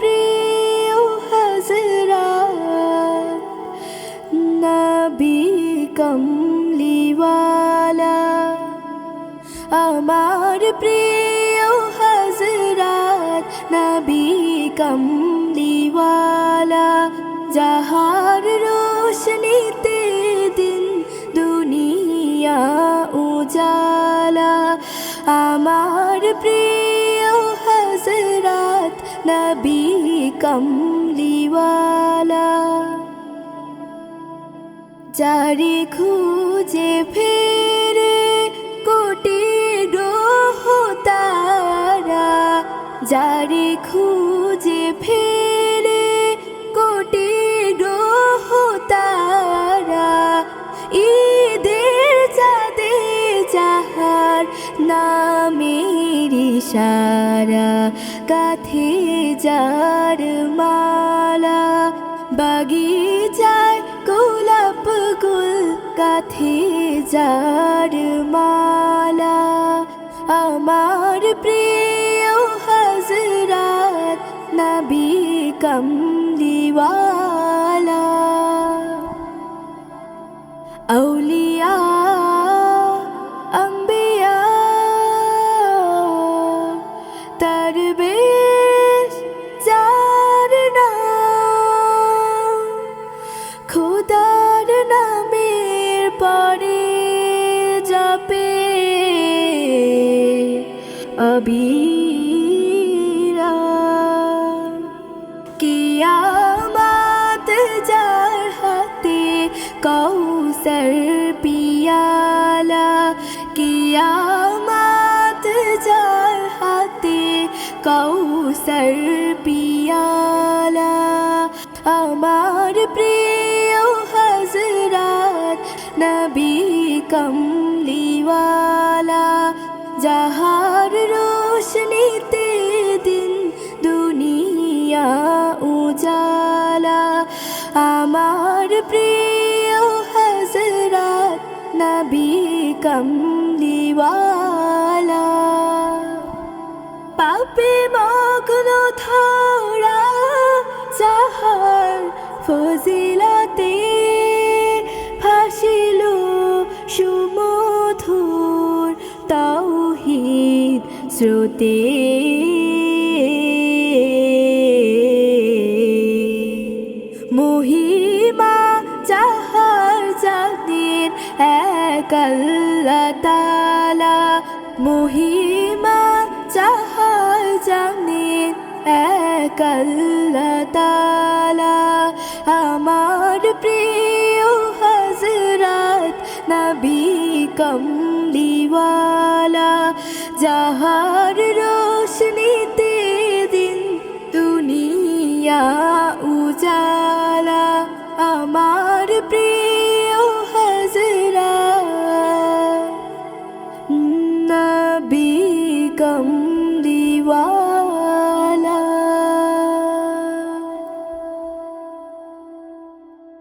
প্রিয় হজরত নবী কমলিওয়ালা, আমার প্রিয় হজরত নবী কমলিওয়ালা, যাহার রোশনীতে দিন দুনিয়া উজালা, আমার প্রিয় নবী কমলিওয়ালা যারে খুঁজে ফেরে কোটি গ্রহ তারা যারে খুঁজে ফেরে কোটি গ্রহ তারা ঈদের চাঁদে যাহার নামের ইশারা কাথে যার মালা বাগিচায় গোলাপ গুল কাথে যার মালা। আমার প্রিয় হজরত নবী কমলিওয়ালা, আউলিয়া অবিরাম কিয়ামত যার হাতে কৌসর পিয়ালা, কিয়ামত যার হাতে কৌসর পিয়ালা। আমার প্রিয় হজরত নবী কমলিওয়ালা যাহার রোশনীতে দিন দুনিয়া উজালা। আমার প্রিয় হজরত নবী কমলিওয়ালা পাপে মগ্ন ধরা যাহার ফজিলতে ভাসিল সুমধুর তাওহিদ শ্রুতে মহিমা যাহার জানেন এক আল্লাহ মহিমা যাহার জানেন এক আল্লাহ আমার প্রিয় হজরত নবী কমলিওয়ালা যাহার রোশনীতে দিন দুনিয়া উজালা আমার প্রিয় হাজরা নবী কমলিওয়ালা